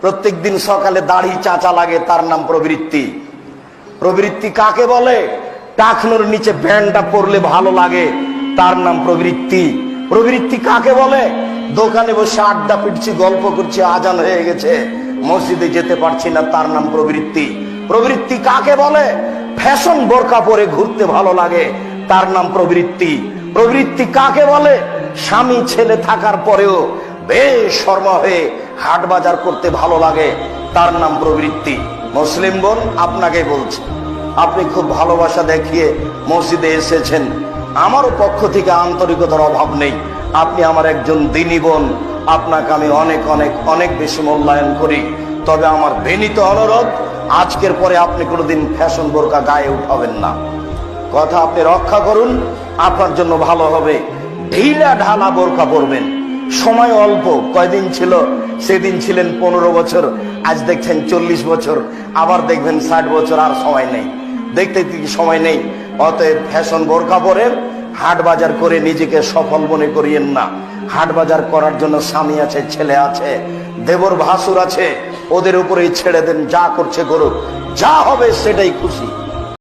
প্রত্যেক দিন সকালে দাড়ি চাচা লাগে, তার নাম প্রবৃত্তি। প্রবৃত্তি কাকে বলে? টাকনোর নিচে প্যান্টটা পরলে ভালো লাগে, তার নাম প্রবৃত্তি। প্রবৃত্তি কাকে বলে? দোকানে বসে আড্ডা পিটছি, গল্প করছি, আজান হয়ে গেছে, মসজিদে যেতে পারছি না, তার নাম প্রবৃত্তি। প্রবৃত্তি কাকে বলে? ফ্যাশন বোরকা পরে ঘুরতে ভালো লাগে, তার নাম প্রবৃত্তি। প্রবৃত্তি কাকে বলে? স্বামী ছেলে থাকার পরেও বেশ শর্মা হয়ে হাট বাজার করতে ভালো লাগে, তার নাম প্রবৃত্তি। মুসলিম বোন, আপনাকে বলছি, আপনি খুব ভালোবাসা দেখিয়ে মসজিদে এসেছেন। আমারও পক্ষ থেকে আন্তরিকতার অভাব নেই। আপনি আমার একজন দিনী বোন। আপনাকে আমি অনেক অনেক অনেক বেশি মূল্যায়ন করি। তবে আমার বিনীত অনুরোধ, আজকের পরে আপনি কোনোদিন ফ্যাশন বোরকা গায়ে উঠাবেন না। কথা আপনি রক্ষা করুন, আপনার জন্য ভালো হবে। ঢিলা ঢালা বোরকা পরবেন। সময় অল্প। কয়দিন ছিল? সেদিন ছিলেন পনেরো বছর, আজ দেখছেন চল্লিশ বছর, আবার দেখবেন ষাট বছর, আর সময় নেই। দেখতে সময় নেই? অতএব ফ্যাশন বোরকা পরে হাট বাজার করে নিজেকে সফল মনে করিয়েন না। হাট বাজার করার জন্য স্বামী আছে, ছেলে আছে, দেবর ভাসুর আছে, ওদের উপরেই ছেড়ে দেন, যা করছে করুক। যা হবে সেটাই খুশি।